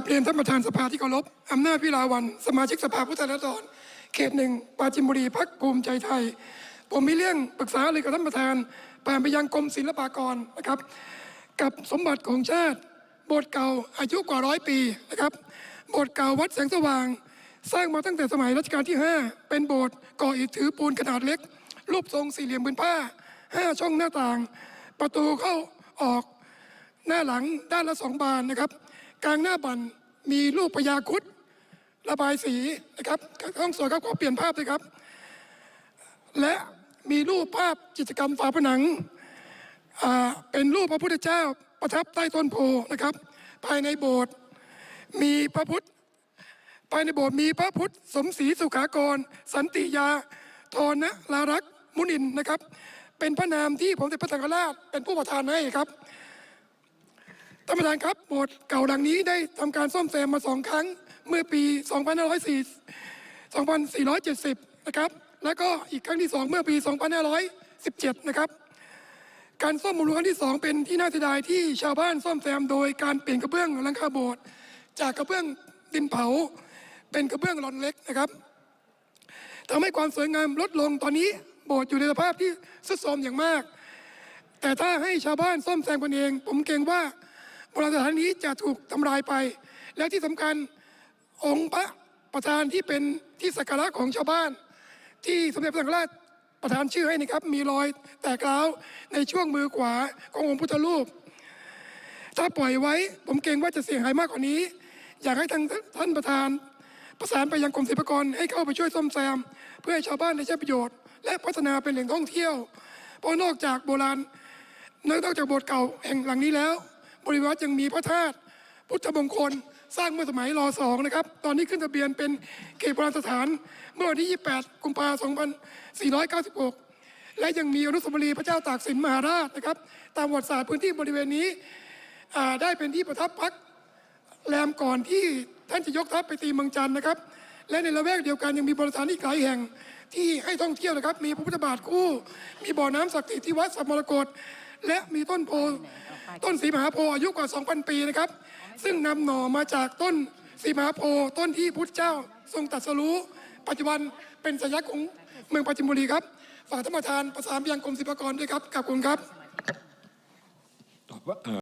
บเรียนท่านประธานสภาที่เคารพอำนาจพิลาวัน สมาชิกสภาผู้แทนราษฎรเขตหนึ่งปราจินบุรีพักภูมิใจไทย ผมมีเรื่องปรึกษาเลยกับท่านประธานผ่านไปยังกรมศิลปากรนะครับ กับสมบัติของชาติโบสถ์เก่าอายุกว่าร้อยปีนะครับโบสถ์เก่าวัดแสงสว่าง สร้างมาตั้งแต่สมัยรัชกาลที่ 5 เป็นโบสถ์ก่ออิฐถือปูนขนาดเล็ก รูปทรงสี่เหลี่ยมผืนผ้าห้าช่องหน้าต่าง ประตูเข้าออกหน้าหลังด้านละสองบานนะครับ กลางหน้าบันมีรูปพญาคุดระบายสีนะครับห้องสวยครับขอเปลี่ยนภาพเลยครับ และมีรูปภาพจิตกรรมฝาผนังเป็นรูปพระพุทธเจ้าประทับใต้ต้นโพนะครับ ภายในโบสถ์มีพระพุทธ ภายในโบสถ์มีพระพุทธ สมศรีสุขากร สันติยาทรนะลารักษ์มุนินนะครับ เป็นพระนามที่ผมเด็จพระสังฆราชเป็นผู้ประทานให้ครับ ท่านประธานครับโบสถ์เก่าหลังนี้ได้ทำการซ่อมแซมมาสองครั้งเมื่อปี 2504 2470 นะครับแล้วก็อีกครั้งที่สองเมื่อปี 2517 นะครับ การซ่อมบำรุงครั้งที่สองเป็นที่น่าเสียดายที่ชาวบ้านซ่อมแซมโดยการเปลี่ยนกระเบื้องหลังคาโบสถ์จากกระเบื้องดินเผา เป็นกระเบื้องรอนเล็กนะครับทำให้ความสวยงามลดลงตอนนี้โบสถ์อยู่ในสภาพที่ทรุดโทรมอย่างมาก แต่ถ้าให้ชาวบ้านซ่อมแซมกันเอง ผมเกรงว่า โบราณสถานนี้จะถูกทำลายไป และที่สำคัญองค์พระประธานที่เป็นที่สักการะของชาวบ้าน ที่สมเด็จพระสังฆราชประทานชื่อให้นะครับ มีรอยแตกร้าวในช่วงมือขวาขององค์พุทธรูป ถ้าปล่อยไว้ผมเกรงว่าจะเสียหายมากกว่านี้ อยากให้ทางท่านประธาน ประสานไปยังกรมศิลปากรให้เข้าไปช่วยซ่อมแซม เพื่อให้ชาวบ้านได้ใช้ประโยชน์ และพัฒนาเป็นแหล่งท่องเที่ยวเพราะนอกจากโบราณนอกจากโบสถ์เก่าแห่งหลังนี้แล้ว บริวณวัดยังมีพระธาตุพุทธมงคลสร้างเมื่อสมัยรสองนะครับ ตอนนี้ขึ้นทะเบียนเป็นเขตโบราณสถาน เมื่อวันที่ 28 กุมภาพันธ์ 2496 และยังมีอนุสาวรีย์พระเจ้าตากสินมหาราชนะครับ ตามประวัติศาสตร์พื้นที่บริเวณนี้ได้เป็นที่ประทับพักแรมก่อนที่ท่านจะยกทัพไปตีเมืองจันทนะครับ และในละแวกเดียวกันยังมีบริษัทอีกหลายแห่งที่ให้ท่องเที่ยวนะครับ มีพระพุทธบาทคู่ มีบ่อน้ำศักดิ์สิทธิ์ที่วัดสัมมรกตและมีต้นโพ ต้นสีมหาโพธิ์อายุกว่า 2,000 ปีนะครับ ซึ่งนำหน่อมาจากต้นสีมหาโพธิ์ต้นที่พุทธเจ้าทรงตรัสรู้ ปัจจุบันเป็นสัญลักษณ์ของเมืองปราจินบุรีครับ ฝากท่านประธานประสานไปยังกรมศิลปากรด้วยครับขอบคุณครับ ตอบว่าเอ่อ